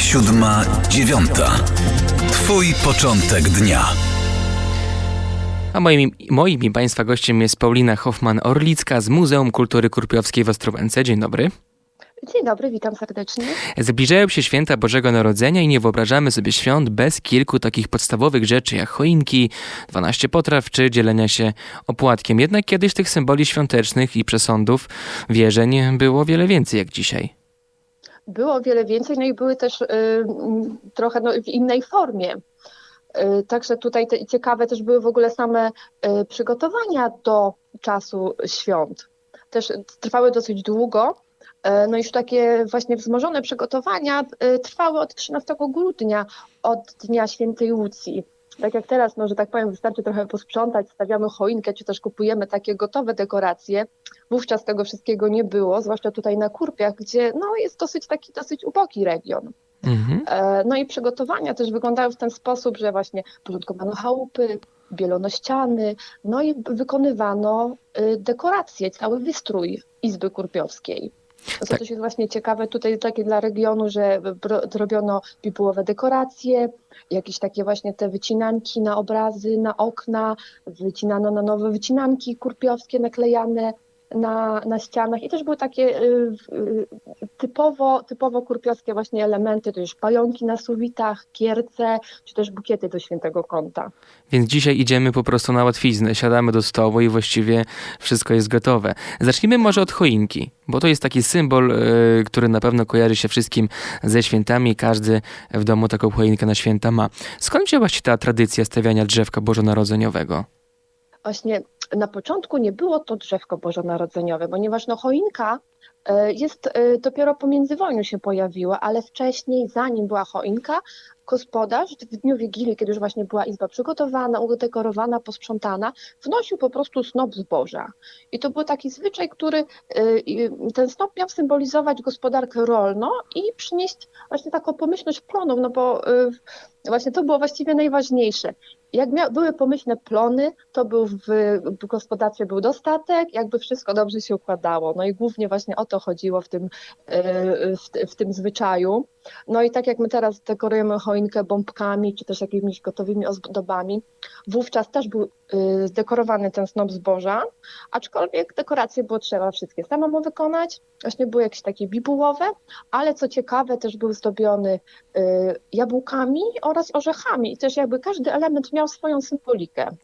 siódma, dziewiąta. Twój początek dnia. A moim, moim i Państwa gościem jest Paulina Hoffman-Orlicka z Muzeum Kultury Kurpiowskiej w Ostrowence. Dzień dobry. Dzień dobry, witam serdecznie. Zbliżają się święta Bożego Narodzenia i nie wyobrażamy sobie świąt bez kilku takich podstawowych rzeczy jak choinki, 12 potraw czy dzielenia się opłatkiem. Jednak kiedyś tych symboli świątecznych i przesądów, wierzeń było wiele więcej jak dzisiaj. Było wiele więcej, no i były też y, trochę no, w innej formie. Y, Także tutaj te, ciekawe też były w ogóle same y, przygotowania do czasu świąt. Też trwały dosyć długo. No już takie właśnie wzmożone przygotowania trwały od 13 grudnia, od Dnia Świętej Łucji. Tak jak teraz, no, że tak powiem, wystarczy trochę posprzątać, stawiamy choinkę, czy też kupujemy takie gotowe dekoracje. Wówczas tego wszystkiego nie było, zwłaszcza tutaj na Kurpiach, gdzie no, jest dosyć taki dosyć ubogi region. Mhm. E, No i przygotowania też wyglądały w ten sposób, że właśnie porządkowano chałupy, bielono ściany, no i wykonywano y, dekoracje, cały wystrój Izby Kurpiowskiej. Co Tak. jest właśnie ciekawe tutaj takie dla regionu, że zrobiono bibułowe dekoracje, jakieś takie właśnie te wycinanki na obrazy, na okna, wycinano na nowe wycinanki kurpiowskie naklejane na, na ścianach i też były takie y, y, typowo, typowo kurpiowskie właśnie elementy, to już pająki na suwitach, kierce, czy też bukiety do świętego kąta. Więc dzisiaj idziemy po prostu na łatwiznę, siadamy do stołu i właściwie wszystko jest gotowe. Zacznijmy może od choinki, bo to jest taki symbol, y, który na pewno kojarzy się wszystkim ze świętami. Każdy w domu taką choinkę na święta ma. Skąd wzięła się ta tradycja stawiania drzewka bożonarodzeniowego? Właśnie na początku nie było to drzewko bożonarodzeniowe, ponieważ no choinka e, jest e, dopiero po międzywojniu się pojawiła, ale wcześniej, zanim była choinka, gospodarz w dniu Wigilii, kiedy już właśnie była izba przygotowana, udekorowana, posprzątana, wnosił po prostu snop zboża. I to był taki zwyczaj, który e, ten snop miał symbolizować gospodarkę rolną i przynieść właśnie taką pomyślność plonów, no bo właśnie to było właściwie najważniejsze. Jak były pomyślne plony, to był w, w gospodarstwie był dostatek, jakby wszystko dobrze się układało. No i głównie właśnie o to chodziło w tym, e, w, w tym zwyczaju. No i tak jak my teraz dekorujemy choinkę bombkami, czy też jakimiś gotowymi ozdobami, wówczas też był e, zdekorowany ten snop zboża, aczkolwiek dekoracje było trzeba wszystkie samemu wykonać. Właśnie były jakieś takie bibułowe, ale co ciekawe też był zdobiony y, jabłkami oraz orzechami i też jakby każdy element miał swoją symbolikę.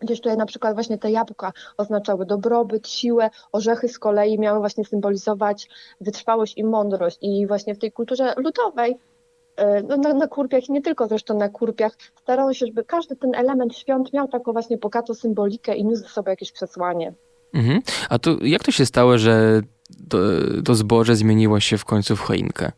Gdzieś tutaj na przykład właśnie te jabłka oznaczały dobrobyt, siłę, orzechy z kolei miały właśnie symbolizować wytrwałość i mądrość i właśnie w tej kulturze ludowej y, no, na, na kurpiach i nie tylko zresztą na kurpiach starano się, żeby każdy ten element świąt miał taką właśnie bogatą symbolikę i niósł ze sobą jakieś przesłanie. Mhm. A to jak to się stało, że to, to zboże zmieniło się w końcu w choinkę?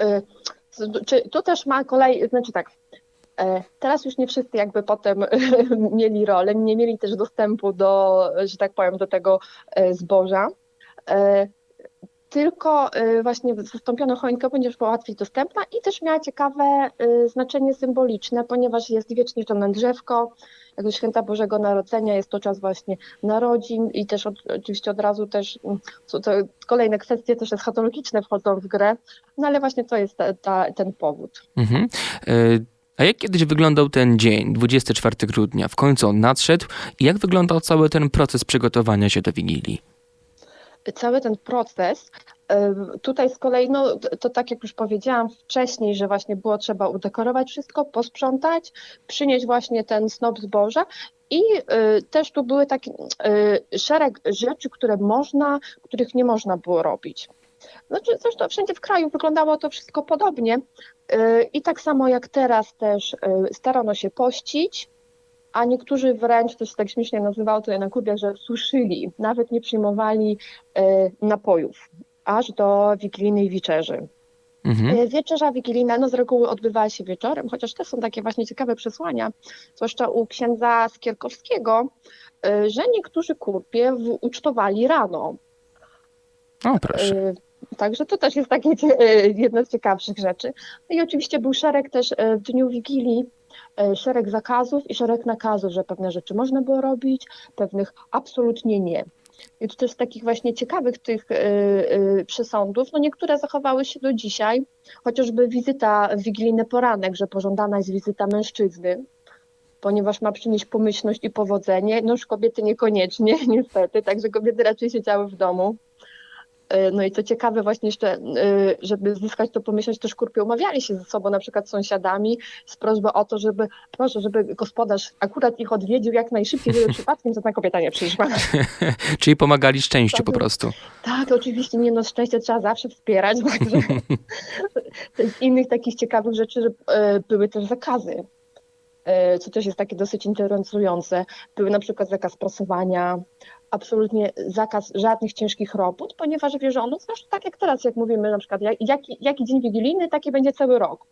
Y, tu też ma kolej, znaczy tak, e, teraz już nie wszyscy jakby potem mieli rolę, nie mieli też dostępu do, że tak powiem, do tego e, zboża. E, Tylko e, właśnie zastąpiono choinkę, ponieważ była łatwiej dostępna i też miała ciekawe e, znaczenie symboliczne, ponieważ jest wiecznie zielone drzewko, jak do święta Bożego Narodzenia jest to czas właśnie narodzin i też od, oczywiście od razu też mm, to kolejne kwestie też eschatologiczne wchodzą w grę, no ale właśnie to jest ta, ta, ten powód. Mhm. E, A jak kiedyś wyglądał ten dzień, 24 grudnia? W końcu on nadszedł i jak wyglądał cały ten proces przygotowania się do Wigilii? Cały ten proces, tutaj z kolei, no to tak jak już powiedziałam wcześniej, że właśnie było trzeba udekorować wszystko, posprzątać, przynieść właśnie ten snop zboża i y, też tu były taki y, szereg rzeczy, które można, których nie można było robić. Znaczy, zresztą wszędzie w kraju wyglądało to wszystko podobnie. Y, I tak samo jak teraz też y, starano się pościć, a niektórzy wręcz, to się tak śmiesznie nazywało tutaj na Kubie, że suszyli, nawet nie przyjmowali y, napojów, aż do wigilijnej wieczerzy. Mhm. Wieczerza wigilijna no z reguły odbywała się wieczorem, chociaż też są takie właśnie ciekawe przesłania, zwłaszcza u księdza Skierkowskiego, że niektórzy kurpie ucztowali rano. O, proszę. Także to też jest takie y, jedna z ciekawszych rzeczy. No i oczywiście był szereg też y, w dniu Wigilii, y, szereg zakazów i szereg nakazów, że pewne rzeczy można było robić, pewnych absolutnie nie. I tu też takich właśnie ciekawych tych przesądów, no niektóre zachowały się do dzisiaj, chociażby wizyta w wigilijny poranek, że pożądana jest wizyta mężczyzny, ponieważ ma przynieść pomyślność i powodzenie. No już kobiety niekoniecznie, niestety, także kobiety raczej siedziały w domu. Y, No i co ciekawe właśnie jeszcze, y, żeby zyskać to pomyślność, to szkurpie umawiali się ze sobą, na przykład z sąsiadami, z prośbą o to, żeby, proszę, żeby gospodarz akurat ich odwiedził jak najszybciej, żeby przypadkiem żadna kobieta nie przyszła. Czyli pomagali szczęściu po Tak. prostu. Tak, oczywiście, nie no, szczęście trzeba zawsze wspierać, także z innych takich ciekawych rzeczy, że e, były też zakazy, e, co też jest takie dosyć interesujące. Były na przykład zakaz prasowania, absolutnie zakaz żadnych ciężkich robót, ponieważ wierzono, zresztą tak jak teraz, jak mówimy na przykład, jak, jaki, jaki dzień wigilijny, taki będzie cały rok.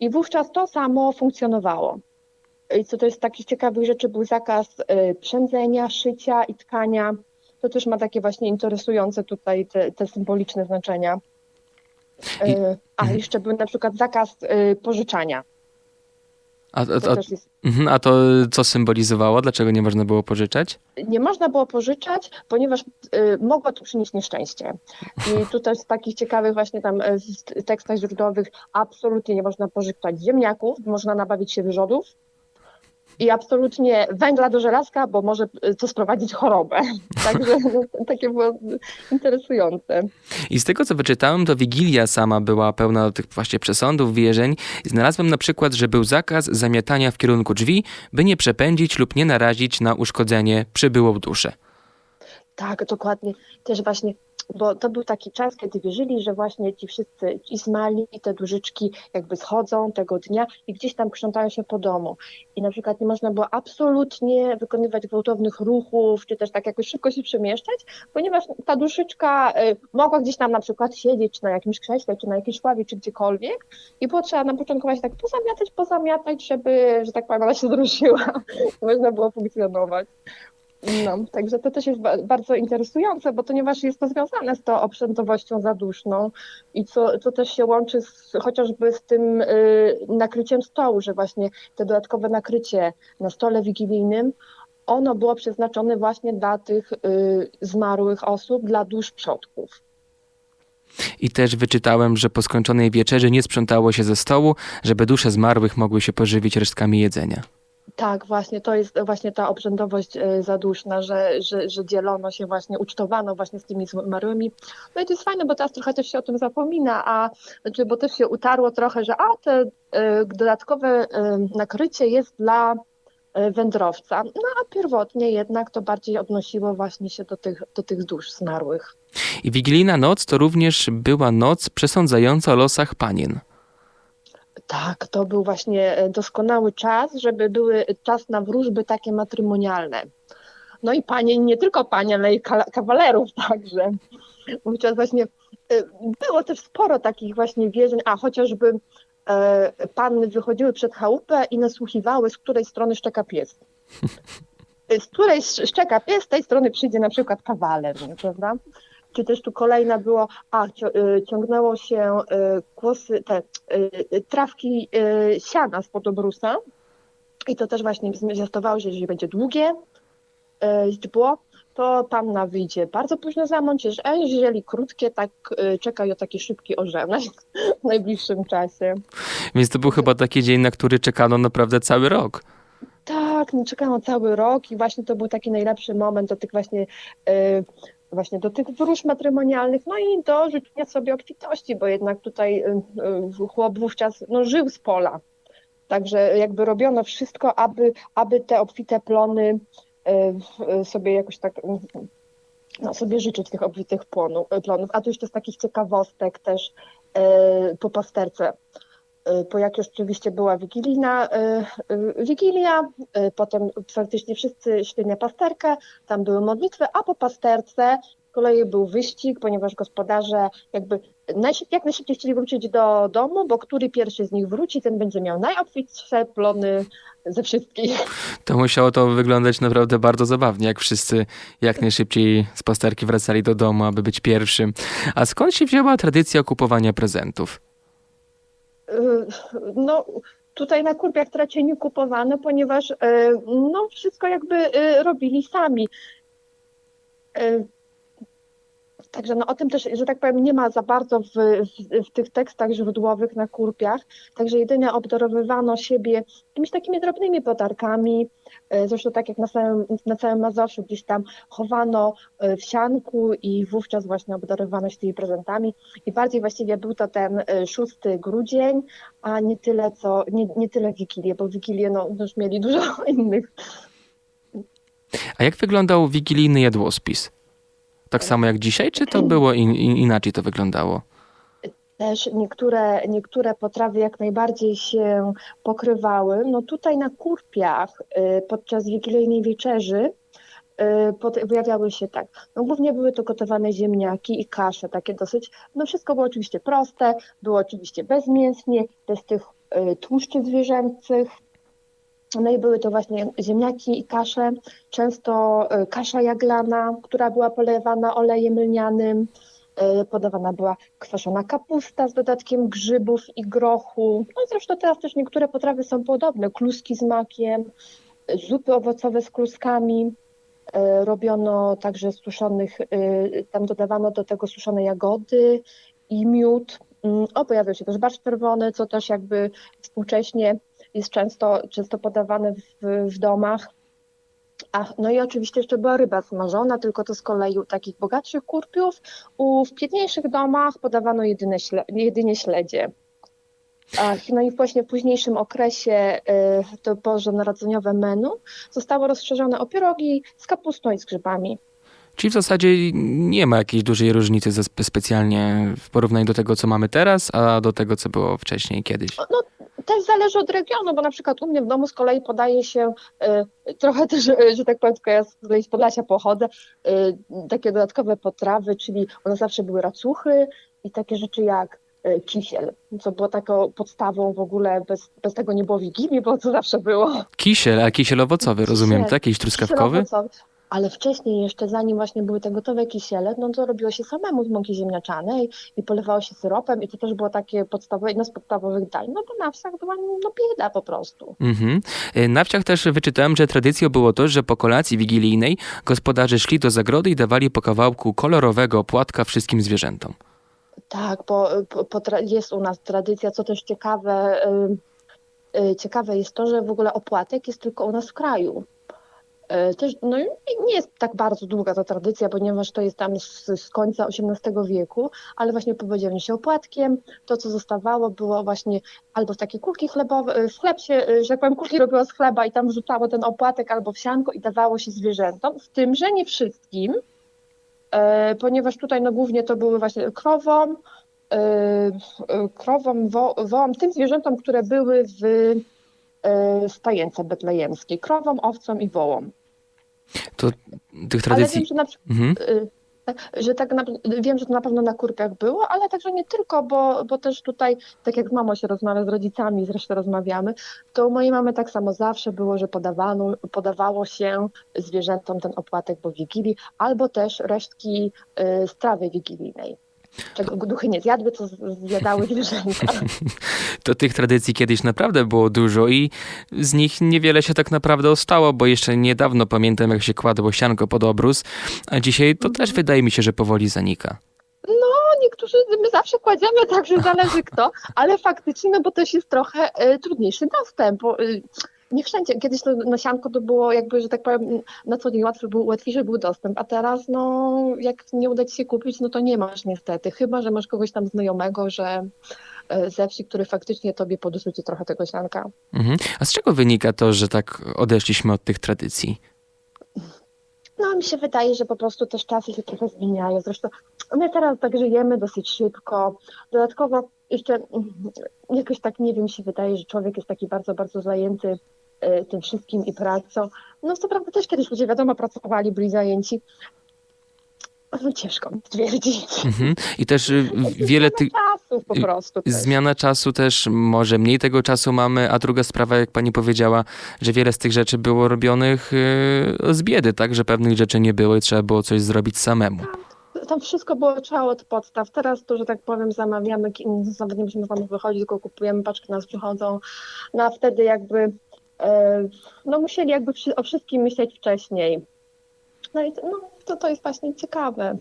I wówczas to samo funkcjonowało. I co to jest takich ciekawych rzeczy, był zakaz e, przędzenia, szycia i tkania. To też ma takie właśnie interesujące tutaj te, te symboliczne znaczenia. I- E, A jeszcze był na przykład zakaz e, pożyczania. A, jest, mhm, a to co symbolizowało? Dlaczego nie można było pożyczać? nie można było pożyczać, ponieważ e, mogło to przynieść nieszczęście. I tu też z takich ciekawych właśnie tam z tekstach źródłowych absolutnie nie można pożyczać ziemniaków, można nabawić się wyrzodów. I absolutnie węgla do żelazka, bo może to sprowadzić chorobę. Także no, takie było interesujące. I z tego co wyczytałem, to Wigilia sama była pełna tych właśnie przesądów, wierzeń. Znalazłem na przykład, że był zakaz zamiatania w kierunku drzwi, by nie przepędzić lub nie narazić na uszkodzenie przybyłą duszę. Tak, dokładnie. Też właśnie, bo to był taki czas, kiedy wierzyli, że właśnie ci wszyscy, ci smali i te dużyczki jakby schodzą tego dnia i gdzieś tam krzątają się po domu. I na przykład nie można było absolutnie wykonywać gwałtownych ruchów, czy też tak jakoś szybko się przemieszczać, ponieważ ta duszyczka y, mogła gdzieś tam na przykład siedzieć na jakimś krześle, czy na jakiejś ławie, czy gdziekolwiek i było trzeba na początku właśnie tak pozamiatać, pozamiatać, żeby, że tak powiem, ona się zruszyła. można było funkcjonować. No, także to też jest ba- bardzo interesujące, bo ponieważ jest to związane z tą obrzędowością zaduszną i co, co też się łączy z, chociażby z tym y, nakryciem stołu, że właśnie te dodatkowe nakrycie na stole wigilijnym, ono było przeznaczone właśnie dla tych y, zmarłych osób, dla dusz przodków. I też wyczytałem, że po skończonej wieczerzy nie sprzątało się ze stołu, żeby dusze zmarłych mogły się pożywić resztkami jedzenia. Tak, właśnie to jest właśnie ta obrzędowość e, zaduszna, że, że, że dzielono się właśnie, ucztowano właśnie z tymi zmarłymi. No i to jest fajne, bo teraz trochę też się o tym zapomina, a znaczy, bo też się utarło trochę, że a te e, dodatkowe e, nakrycie jest dla wędrowca. No a pierwotnie jednak to bardziej odnosiło właśnie się do tych, do tych dusz zmarłych. I wigilijna noc to również była noc przesądzająca o losach panien. Tak, to był właśnie e, doskonały czas, żeby były czas na wróżby takie matrymonialne. No i panie, nie tylko panie, ale i kawalerów także. Wówczas właśnie e, było też sporo takich właśnie wierzeń, a chociażby e, panny wychodziły przed chałupę i nasłuchiwały, z której strony szczeka pies. Z której sz- szczeka pies, z tej strony przyjdzie na przykład kawaler, nie, prawda? Czy też tu kolejna było, a y, ciągnęło się y, kłosy, te y, y, trawki y, siana spod obrusa i to też właśnie zwiastowało, że jeżeli będzie długie y, źdźbło, to panna wyjdzie bardzo późno za a jeżeli krótkie, tak y, czeka ją taki szybki orzenek w najbliższym czasie. Więc to był chyba taki dzień, na który czekano naprawdę cały rok. Tak, no czekano cały rok i właśnie to był taki najlepszy moment do tych właśnie, właśnie do tych wróż matrymonialnych, no i do życzenia sobie obfitości, bo jednak tutaj e, e, chłop wówczas no, żył z pola. Także jakby robiono wszystko, aby, aby te obfite plony w- sobie jakoś tak no, sobie życzyć tych obfitych plonów. A tu jeszcze z takich ciekawostek też po pasterce. Po jak już oczywiście była wigilijna, e, e, wigilia, potem faktycznie wszyscy na pasterkę, tam były modlitwy, a po pasterce z kolei był wyścig, ponieważ gospodarze jakby jak najszybciej chcieli wrócić do domu, bo który pierwszy z nich wróci, ten będzie miał najobfitsze plony ze wszystkich. To musiało to wyglądać naprawdę bardzo zabawnie, jak wszyscy jak najszybciej z pasterki wracali do domu, aby być pierwszym. A skąd się wzięła tradycja kupowania prezentów? Y, No, tutaj na kurpiach raczej nie kupowano, ponieważ y, no, wszystko jakby y, robili sami. Także no o tym też, że tak powiem, nie ma za bardzo w, w, w tych tekstach źródłowych na kurpiach, także jedynie obdarowywano siebie jakimiś takimi drobnymi podarkami, y, zresztą tak jak na całym, na całym Mazowszu gdzieś tam chowano y, w sianku i wówczas właśnie obdarowywano się tymi prezentami. I bardziej właściwie był to ten y, 6 grudzień, a nie tyle co, nie, nie tyle Wigilię, bo Wigilię no już mieli dużo innych. A jak wyglądał wigilijny jadłospis? Tak samo jak dzisiaj, czy to było in, in, inaczej to wyglądało? Też niektóre, niektóre potrawy jak najbardziej się pokrywały. No tutaj na kurpiach y, podczas wigilijnej wieczerzy y, pojawiały się tak. No głównie były to gotowane ziemniaki i kasze, takie dosyć. No wszystko było oczywiście proste, było oczywiście bezmięsnie, bez tych y, tłuszczy zwierzęcych. No i były to właśnie ziemniaki i kasze, często y, kasza jaglana, która była polewana olejem lnianym. Y, Podawana była kwaszona kapusta z dodatkiem grzybów i grochu. No zresztą teraz też niektóre potrawy są podobne. Kluski z makiem, y, zupy owocowe z kluskami. Robiono także suszonych, tam dodawano do tego suszone jagody i miód. Mm, O, pojawił się też barszcz czerwony, co też jakby współcześnie jest często, często podawane w, w domach. A, no i oczywiście jeszcze była ryba smażona, tylko to z kolei u takich bogatszych kurpiów. U w biedniejszych domach podawano jedyne śle, jedynie śledzie. Ach, no i właśnie w późniejszym okresie y, to bożonarodzeniowe menu zostało rozszerzone o pierogi z kapustą i z grzybami. Czyli w zasadzie nie ma jakiejś dużej różnicy ze spe- specjalnie w porównaniu do tego, co mamy teraz, a do tego, co było wcześniej kiedyś. No, też zależy od regionu, bo na przykład u mnie w domu z kolei podaje się y, trochę też, y, że tak powiem, tylko ja z kolei z Podlasia pochodzę, y, takie dodatkowe potrawy, czyli one zawsze były racuchy i takie rzeczy jak kisiel, co było taką podstawą w ogóle, bez, bez tego nie było wigilii, bo to zawsze było. Kisiel, a kisiel owocowy, rozumiem, Kisiel. tak? Jakiś truskawkowy? Kisiel owocowy. Ale wcześniej jeszcze, zanim właśnie były te gotowe kisiele, no to robiło się samemu z mąki ziemniaczanej i polewało się syropem i to też było takie podstawowe, jedno z podstawowych dań, no bo na wsiach była no bieda po prostu. Mhm. Y, Na wsiach też wyczytałem, że tradycją było to, że po kolacji wigilijnej gospodarze szli do zagrody i dawali po kawałku kolorowego płatka wszystkim zwierzętom. Tak, bo, bo, jest u nas tradycja, co też ciekawe, y, ciekawe jest to, że w ogóle opłatek jest tylko u nas w kraju. Y, Też, no, nie jest tak bardzo długa ta tradycja, ponieważ to jest tam z, z końca XVIII wieku, ale właśnie powodziono się opłatkiem. To, co zostawało, było właśnie albo takie kulki chlebowe, w chleb się, y, że tak powiem, kulki robiło z chleba i tam wrzucało ten opłatek albo w sianko i dawało się zwierzętom, z tym, że nie wszystkim, e, ponieważ tutaj no, głównie to były właśnie krowom, e, e, krowom, wo, wołom, tym zwierzętom, które były w e, stajence betlejemskiej, krowom, owcom i wołom. To tych Ale tradycji... wiem, że, na, przy- Mhm. y, tak, że tak na, wiem, że to na pewno na kurpiach było, ale także nie tylko, bo, bo też tutaj, tak jak z mamą się rozmawia, z rodzicami zresztą rozmawiamy, to u mojej mamy tak samo zawsze było, że podawano, podawało się zwierzętom ten opłatek po Wigilii, albo też resztki y, strawy wigilijnej. Czego duchy nie zjadły, co zjadały zwierzęta. To tych tradycji kiedyś naprawdę było dużo i z nich niewiele się tak naprawdę ostało, bo jeszcze niedawno pamiętam, jak się kładło sianko pod obrus, a dzisiaj to też wydaje mi się, że powoli zanika. No, niektórzy, my zawsze kładziemy tak, że zależy kto, ale faktycznie, no bo też jest trochę e, trudniejszy dostęp, bo e, nie wszędzie, kiedyś to na sianko to było jakby, że tak powiem, na co dzień łatwy był, łatwiejszy był dostęp, a teraz no, jak nie uda ci się kupić, no to nie masz niestety, chyba, że masz kogoś tam znajomego, że e, ze wsi, który faktycznie tobie podrzuci trochę tego sianka. Mhm. A z czego wynika to, że tak odeszliśmy od tych tradycji? No, mi się wydaje, że po prostu też czasy się trochę zmieniają. Zresztą my teraz tak żyjemy dosyć szybko. Dodatkowo jeszcze mm, jakoś tak, nie wiem, mi się wydaje, że człowiek jest taki bardzo, bardzo zajęty tym wszystkim i pracą. No co prawda też kiedyś ludzie, wiadomo, pracowali, byli zajęci. No ciężko mi stwierdzić. Mhm. I też y, wiele tych... czasów po prostu. też. Zmiana czasu też, może mniej tego czasu mamy, a druga sprawa, jak pani powiedziała, że wiele z tych rzeczy było robionych y, z biedy, tak? Że pewnych rzeczy nie było i trzeba było coś zrobić samemu. Tam wszystko było trzeba od podstaw. Teraz to, że tak powiem, zamawiamy, nawet nie musimy tam wychodzić, tylko kupujemy, paczki nas przychodzą. No a wtedy jakby, no musieli jakby o wszystkim myśleć wcześniej. No i no, to, to jest właśnie ciekawe.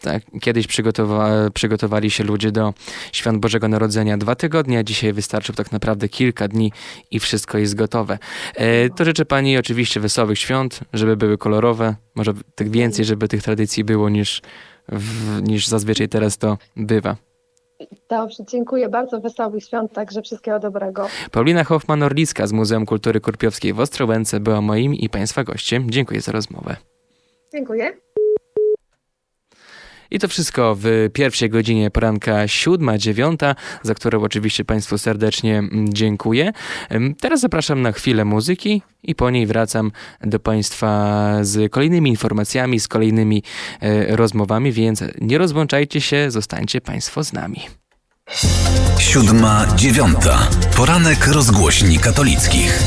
Tak, kiedyś przygotowa- przygotowali się ludzie do świąt Bożego Narodzenia dwa tygodnie, a dzisiaj wystarczy tak naprawdę kilka dni i wszystko jest gotowe. E, to życzę Pani oczywiście wesołych świąt, żeby były kolorowe, może tak więcej, żeby tych tradycji było niż, w, niż zazwyczaj teraz to bywa. Dobrze, dziękuję bardzo. Wesołych świąt, także wszystkiego dobrego. Paulina Hoffman-Orlicka z Muzeum Kultury Kurpiowskiej w Ostrołęce była moim i Państwa gościem. Dziękuję za rozmowę. Dziękuję. I to wszystko w pierwszej godzinie poranka siódma, dziewiąta, za którą oczywiście Państwu serdecznie mm, dziękuję. Teraz zapraszam na chwilę muzyki i po niej wracam do Państwa z kolejnymi informacjami, z kolejnymi e, rozmowami, więc nie rozłączajcie się, zostańcie Państwo z nami. Siódma, dziewiąta. Poranek rozgłośni katolickich.